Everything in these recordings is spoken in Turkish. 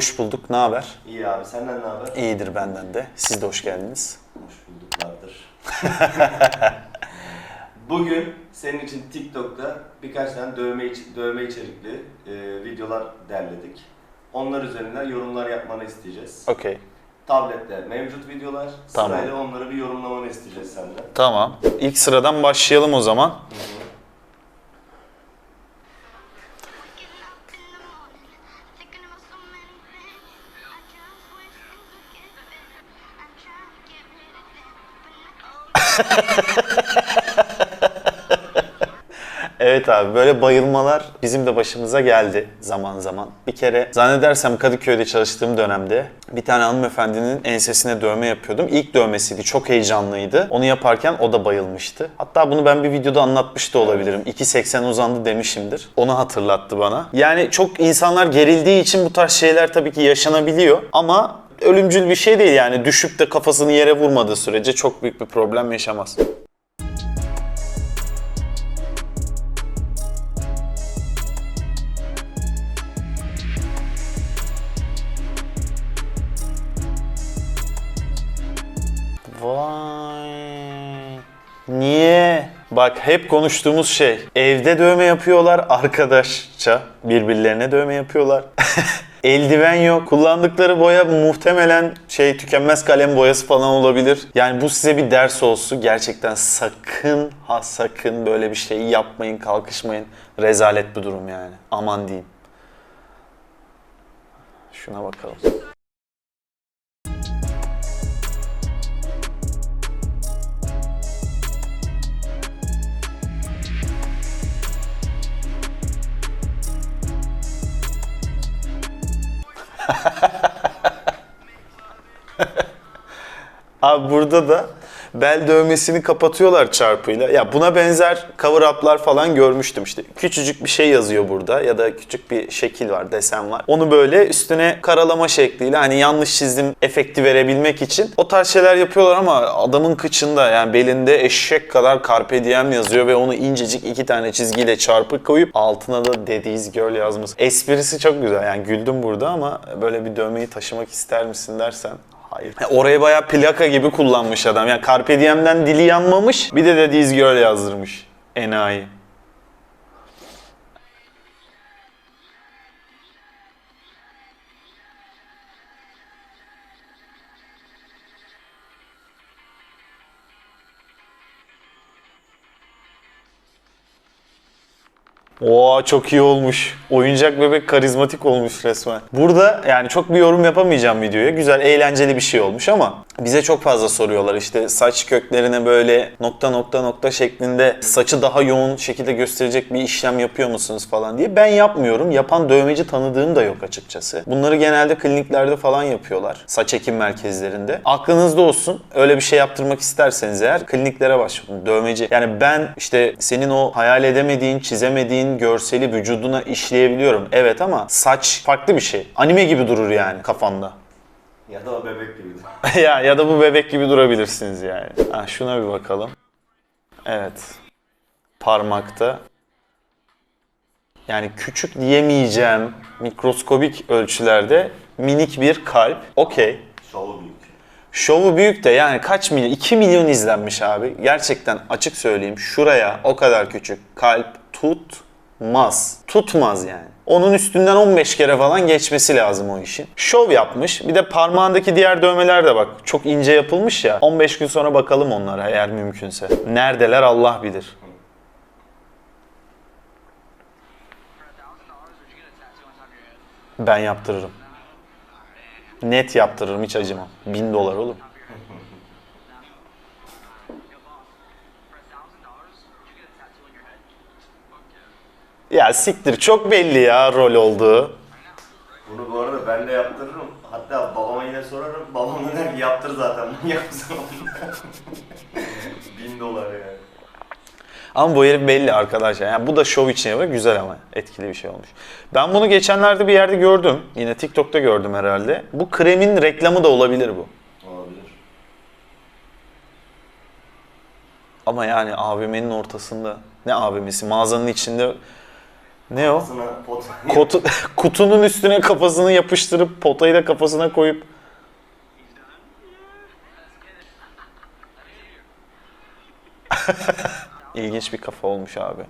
Hoş bulduk. Ne haber? İyi abi, senden ne haber? İyidir benden de. Siz de hoş geldiniz. Hoş bulduklardır. Bugün senin için TikTok'ta birkaç tane dövme, iç- dövme içerikli e, videolar derledik. Onlar üzerinden yorumlar yapmanı isteyeceğiz. Okey. Tablette mevcut videolar, Tamam. sırayla onları bir yorumlamanı isteyeceğiz senden. Tamam. İlk sıradan başlayalım o zaman. Waking Evet abi böyle bayılmalar bizim de başımıza geldi zaman zaman. Bir kere zannedersem Kadıköy'de çalıştığım dönemde bir tane hanımefendinin ensesine dövme yapıyordum. İlk dövmesiydi. Çok heyecanlıydı. Onu yaparken o da bayılmıştı. Hatta bunu ben bir videoda anlatmış da olabilirim. 2.80 uzandı demişimdir. Onu hatırlattı bana. Yani çok insanlar gerildiği için bu tarz şeyler tabii ki yaşanabiliyor. Ama ölümcül bir şey değil yani. Düşüp de kafasını yere vurmadığı sürece çok büyük bir problem yaşamaz. Bak hep konuştuğumuz şey. Evde dövme yapıyorlar arkadaşça. Birbirlerine dövme yapıyorlar. Eldiven yok. Kullandıkları boya muhtemelen şey tükenmez kalem boyası falan olabilir. Yani bu size bir ders olsun. Gerçekten sakın ha sakın böyle bir şey yapmayın, kalkışmayın. Rezalet bir durum yani. Aman diyeyim. Şuna bakalım. Abi burada da bel dövmesini kapatıyorlar çarpıyla. Ya buna benzer cover up'lar falan görmüştüm işte. Küçücük bir şey yazıyor burada ya da küçük bir şekil var, desen var. Onu böyle üstüne karalama şekliyle hani yanlış çizdim efekti verebilmek için o tarz şeyler yapıyorlar ama adamın kıçında yani belinde eşek kadar carpe diem yazıyor ve onu incecik iki tane çizgiyle çarpı koyup altına da dediğiz girl yazmış. Esprisi çok güzel yani güldüm burada ama böyle bir dövmeyi taşımak ister misin dersen Hayır. Ya Orayı bayağı plaka gibi kullanmış adam. Yani Carpe Diem'den dili yanmamış. Bir de Daddy's Girl yazdırmış. Enayi. Oo çok iyi olmuş. Oyuncak bebek karizmatik olmuş resmen. Burada yani çok bir yorum yapamayacağım videoya. Güzel, eğlenceli bir şey olmuş ama bize çok fazla soruyorlar. İşte saç köklerine böyle nokta nokta nokta şeklinde saçı daha yoğun şekilde gösterecek bir işlem yapıyor musunuz falan diye. Ben yapmıyorum. Yapan dövmeci tanıdığım da yok açıkçası. Bunları genelde kliniklerde falan yapıyorlar. Saç ekim merkezlerinde. Aklınızda olsun. Öyle bir şey yaptırmak isterseniz eğer kliniklere başvurun. Dövmeci. Yani ben işte senin o hayal edemediğin, çizemediğin görseli vücuduna işleyebiliyorum. Evet ama saç farklı bir şey. Anime gibi durur yani kafanda. Ya da o bebek gibiydi. ya ya da bu bebek gibi durabilirsiniz yani. Ha, şuna bir bakalım. Evet. Parmakta. Yani küçük diyemeyeceğim mikroskobik ölçülerde minik bir kalp. Okey. Şovu büyük. Şovu büyük de yani kaç milyon? 2 milyon izlenmiş abi. Gerçekten açık söyleyeyim şuraya o kadar küçük kalp tutmaz. Tutmaz yani. Onun üstünden 15 kere falan geçmesi lazım o işin. Şov yapmış. Bir de parmağındaki diğer dövmeler de bak çok ince yapılmış ya. 15 gün sonra bakalım onlara eğer mümkünse. Neredeler Allah bilir. Ben yaptırırım. Net yaptırırım hiç acımam. 1000 dolar oğlum. Ya siktir çok belli ya rol olduğu. Bunu bu arada ben de yaptırırım. Hatta babama yine sorarım. Babam da der ki yaptır zaten. Manyak mısın? Bin dolar yani. Ama bu herif belli arkadaşlar. Yani bu da şov için yapıyor. Güzel ama etkili bir şey olmuş. Ben bunu geçenlerde bir yerde gördüm. Yine TikTok'ta gördüm herhalde. Bu kremin reklamı da olabilir bu. Olabilir. Ama yani AVM'nin ortasında ne AVM'si mağazanın içinde Ne o? Kafasına pot. Kutunun üstüne kafasını yapıştırıp potayı da kafasına koyup İlginç bir kafa olmuş abi.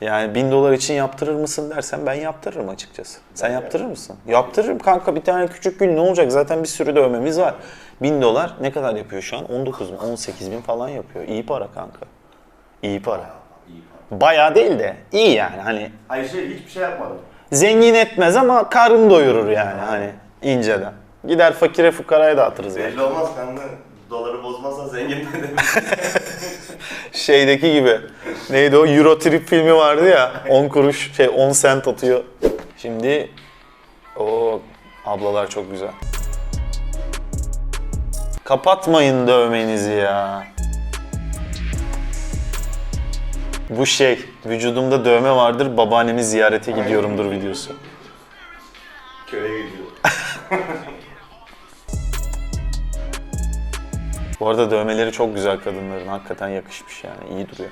Yani bin dolar için yaptırır mısın dersen ben yaptırırım açıkçası. Sen yaptırır mısın? Yaptırırım kanka bir tane küçük gül ne olacak? Zaten bir sürü dövmemiz var. Bin dolar ne kadar yapıyor şu an? 19 bin, 18 bin falan yapıyor. İyi para kanka. İyi para. Bayağı değil de iyi yani hani Hayır şey hiçbir şey yapmadım. zengin etmez ama karın doyurur yani hani inceden. Gider fakire fukaraya dağıtırız yani. Belli olmaz kanka. Doları bozmazsa zengin de demek. Şeydeki gibi. Neydi o? Euro Trip filmi vardı ya. 10 kuruş şey 10 sent atıyor. Şimdi o ablalar çok güzel. Kapatmayın dövmenizi ya. Bu şey, vücudumda dövme vardır, babaannemi ziyarete gidiyorumdur videosu. Köye gidiyor. Bu arada dövmeleri çok güzel kadınların, hakikaten yakışmış yani, iyi duruyor.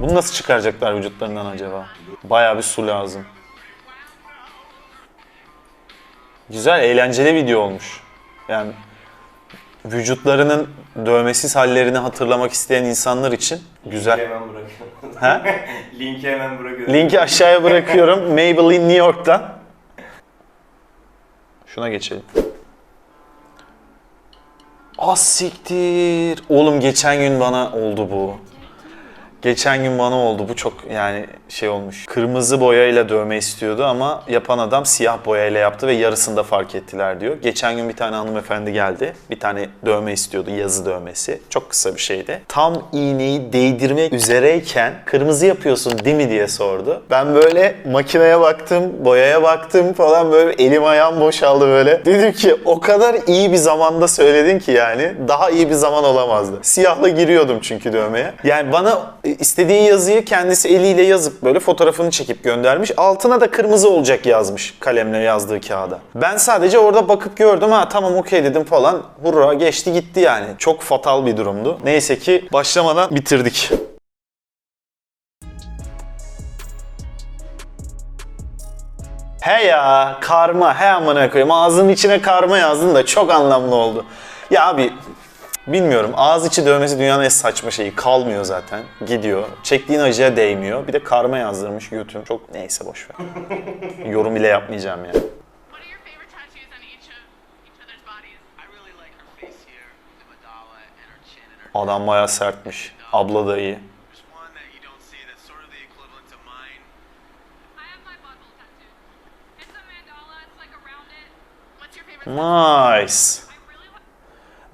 Bunu nasıl çıkaracaklar vücutlarından acaba? Bayağı bir su lazım. Güzel, eğlenceli video olmuş. Yani vücutlarının dövmesiz hallerini hatırlamak isteyen insanlar için Linki güzel. hemen bırakıyorum. Ha? Linki hemen bırakıyorum. Linki aşağıya bırakıyorum. Maybelline New York'tan. Şuna geçelim. Az siktir. Oğlum geçen gün bana oldu bu. Geçen gün bana oldu. Bu çok yani şey olmuş. Kırmızı boyayla dövme istiyordu ama yapan adam siyah boyayla yaptı ve yarısında fark ettiler diyor. Geçen gün bir tane hanımefendi geldi. Bir tane dövme istiyordu. Yazı dövmesi. Çok kısa bir şeydi. Tam iğneyi değdirmek üzereyken kırmızı yapıyorsun değil mi diye sordu. Ben böyle makineye baktım, boyaya baktım falan böyle elim ayağım boşaldı böyle. Dedim ki o kadar iyi bir zamanda söyledin ki yani daha iyi bir zaman olamazdı. Siyahla giriyordum çünkü dövmeye. Yani bana istediği yazıyı kendisi eliyle yazıp böyle fotoğrafını çekip göndermiş. Altına da kırmızı olacak yazmış kalemle yazdığı kağıda. Ben sadece orada bakıp gördüm ha tamam okey dedim falan. Hurra geçti gitti yani. Çok fatal bir durumdu. Neyse ki başlamadan bitirdik. He ya karma he amına koyayım ağzının içine karma yazdın da çok anlamlı oldu. Ya abi bilmiyorum ağız içi dövmesi dünyanın en saçma şeyi. Kalmıyor zaten gidiyor. Çektiğin acıya değmiyor. Bir de karma yazdırmış götüm çok neyse boş ver. Yorum bile yapmayacağım yani. Adam bayağı sertmiş. Abla da iyi. Nice.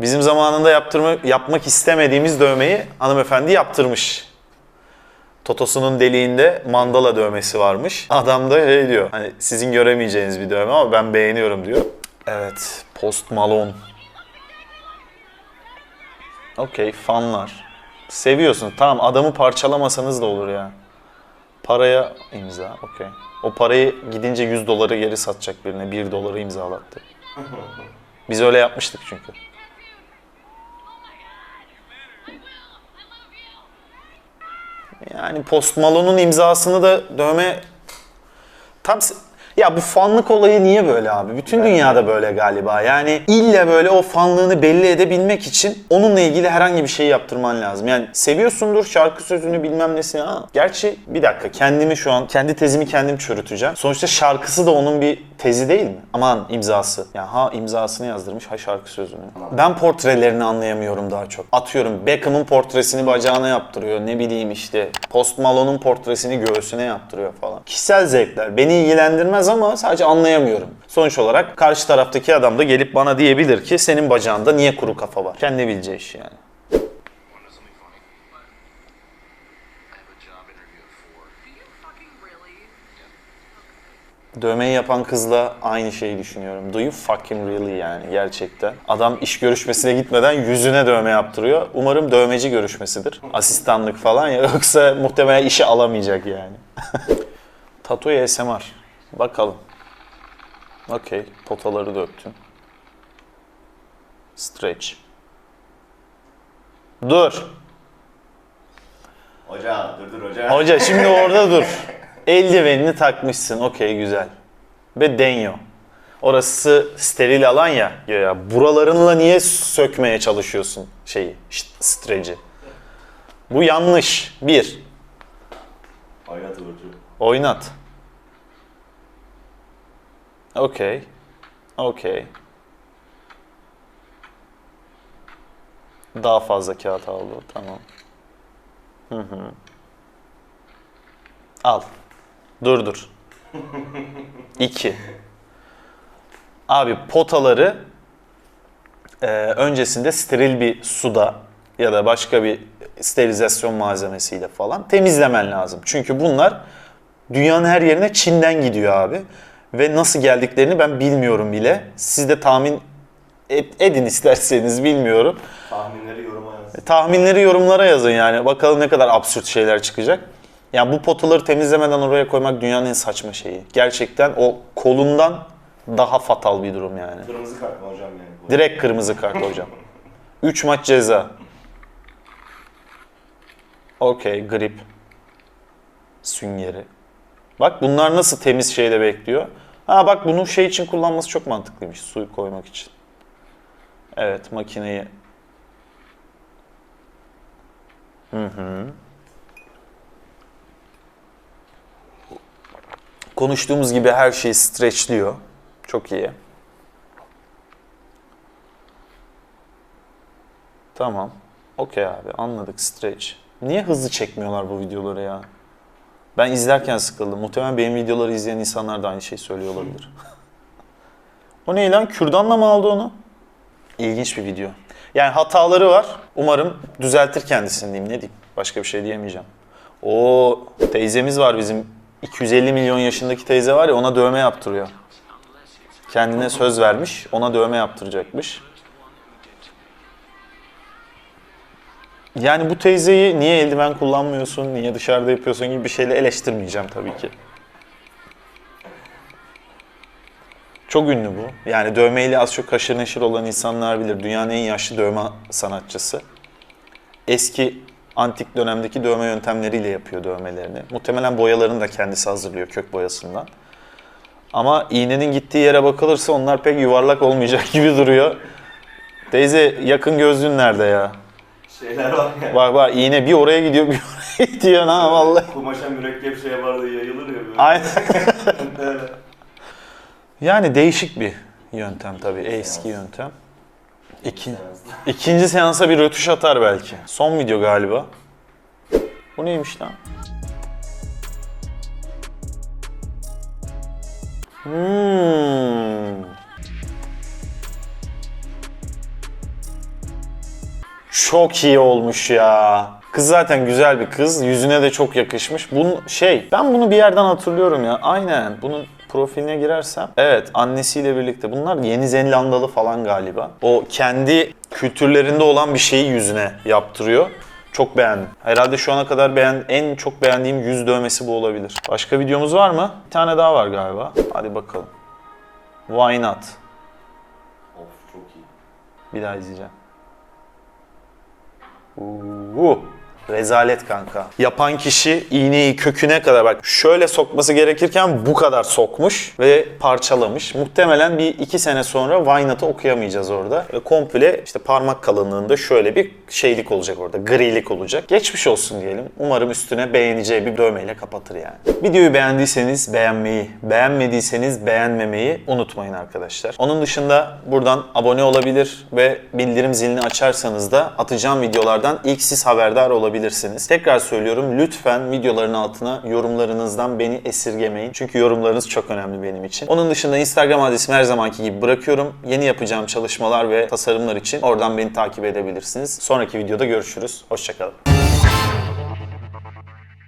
Bizim zamanında yaptırma, yapmak istemediğimiz dövmeyi hanımefendi yaptırmış. Totosunun deliğinde mandala dövmesi varmış. Adam da şey diyor, hani sizin göremeyeceğiniz bir dövme ama ben beğeniyorum diyor. Evet, Post Malone. Okey, fanlar. Seviyorsun. Tamam adamı parçalamasanız da olur ya. Paraya imza, okey. O parayı gidince 100 doları geri satacak birine. 1 doları imzalattı. Biz öyle yapmıştık çünkü. Yani Post Malone'un imzasını da dövme tam ya bu fanlık olayı niye böyle abi? Bütün dünyada böyle galiba. Yani illa böyle o fanlığını belli edebilmek için onunla ilgili herhangi bir şey yaptırman lazım. Yani seviyorsundur şarkı sözünü bilmem nesini ha. Gerçi bir dakika kendimi şu an kendi tezimi kendim çürüteceğim. Sonuçta şarkısı da onun bir tezi değil mi? Aman imzası. Ya ha imzasını yazdırmış ha şarkı sözünü. Ben portrelerini anlayamıyorum daha çok. Atıyorum Beckham'ın portresini bacağına yaptırıyor. Ne bileyim işte Post Malone'un portresini göğsüne yaptırıyor falan. Kişisel zevkler. Beni ilgilendirmez ama sadece anlayamıyorum. Sonuç olarak karşı taraftaki adam da gelip bana diyebilir ki senin bacağında niye kuru kafa var? Kendi bileceği iş yani. Dövmeyi yapan kızla aynı şeyi düşünüyorum. Do you fucking really yani gerçekten. Adam iş görüşmesine gitmeden yüzüne dövme yaptırıyor. Umarım dövmeci görüşmesidir. Asistanlık falan ya yoksa muhtemelen işe alamayacak yani. Tattoo ASMR. Bakalım. Okey. Potaları döktüm. Stretch. Dur. Hocam dur dur hocam. Hoca şimdi orada dur. Eldivenini takmışsın. Okey güzel. Ve deniyor. Orası steril alan ya. ya. Buralarınla niye sökmeye çalışıyorsun şeyi, streci? Bu yanlış. Bir, Oynat Uğur'cu. oynat. Okey. Okey. Daha fazla kağıt aldı. Tamam. Hı hı. Al. Dur dur. İki. Abi potaları e, öncesinde steril bir suda ya da başka bir sterilizasyon malzemesiyle falan temizlemen lazım. Çünkü bunlar dünyanın her yerine Çin'den gidiyor abi. Ve nasıl geldiklerini ben bilmiyorum bile. Siz de tahmin edin isterseniz bilmiyorum. Tahminleri yoruma yaz. Tahminleri yorumlara yazın yani. Bakalım ne kadar absürt şeyler çıkacak. Yani bu potaları temizlemeden oraya koymak dünyanın en saçma şeyi. Gerçekten o kolundan daha fatal bir durum yani. Kırmızı kart mı hocam yani? bu? Direkt kırmızı kart hocam. 3 maç ceza. Okey, grip. Süngeri. Bak bunlar nasıl temiz şeyde bekliyor. Ha bak bunu şey için kullanması çok mantıklıymış. Suyu koymak için. Evet makineyi. Hı hı. Konuştuğumuz gibi her şeyi streçliyor. Çok iyi. Tamam. Okey abi anladık stretch. Niye hızlı çekmiyorlar bu videoları ya? Ben izlerken sıkıldım. Muhtemelen benim videoları izleyen insanlar da aynı şeyi söylüyor olabilir. o ne lan? Kürdanla mı aldı onu? İlginç bir video. Yani hataları var. Umarım düzeltir kendisini diyeyim. Ne diyeyim? Başka bir şey diyemeyeceğim. O teyzemiz var bizim. 250 milyon yaşındaki teyze var ya ona dövme yaptırıyor. Kendine söz vermiş. Ona dövme yaptıracakmış. Yani bu teyzeyi niye eldiven kullanmıyorsun, niye dışarıda yapıyorsun gibi bir şeyle eleştirmeyeceğim tabii ki. Çok ünlü bu. Yani dövmeyle az çok haşır neşir olan insanlar bilir. Dünyanın en yaşlı dövme sanatçısı. Eski antik dönemdeki dövme yöntemleriyle yapıyor dövmelerini. Muhtemelen boyalarını da kendisi hazırlıyor kök boyasından. Ama iğnenin gittiği yere bakılırsa onlar pek yuvarlak olmayacak gibi duruyor. Teyze yakın gözlüğün nerede ya? Şeyler var ya. Bak bak iğne bir oraya gidiyor bir oraya gidiyor ha vallahi. Kumaşa mürekkep şey vardı yayılır ya böyle. Aynen. Yani değişik bir yöntem tabii eski yöntem. İki, ikinci seansa bir rötuş atar belki. Son video galiba. Bu neymiş lan? Hmm. Çok iyi olmuş ya. Kız zaten güzel bir kız. Yüzüne de çok yakışmış. Bunun şey, ben bunu bir yerden hatırlıyorum ya. Aynen. Bunun profiline girersem. Evet, annesiyle birlikte. Bunlar Yeni Zelandalı falan galiba. O kendi kültürlerinde olan bir şeyi yüzüne yaptırıyor. Çok beğendim. Herhalde şu ana kadar beğen en çok beğendiğim yüz dövmesi bu olabilir. Başka videomuz var mı? Bir tane daha var galiba. Hadi bakalım. Why not? Of çok iyi. Bir daha izleyeceğim. Whoa. Rezalet kanka. Yapan kişi iğneyi köküne kadar bak şöyle sokması gerekirken bu kadar sokmuş ve parçalamış. Muhtemelen bir iki sene sonra Why Not'ı okuyamayacağız orada. Ve komple işte parmak kalınlığında şöyle bir şeylik olacak orada. Grilik olacak. Geçmiş olsun diyelim. Umarım üstüne beğeneceği bir dövmeyle kapatır yani. Videoyu beğendiyseniz beğenmeyi, beğenmediyseniz beğenmemeyi unutmayın arkadaşlar. Onun dışında buradan abone olabilir ve bildirim zilini açarsanız da atacağım videolardan ilk siz haberdar olabilirsiniz. Tekrar söylüyorum lütfen videoların altına yorumlarınızdan beni esirgemeyin. Çünkü yorumlarınız çok önemli benim için. Onun dışında Instagram adresimi her zamanki gibi bırakıyorum. Yeni yapacağım çalışmalar ve tasarımlar için oradan beni takip edebilirsiniz. Sonraki videoda görüşürüz. Hoşçakalın.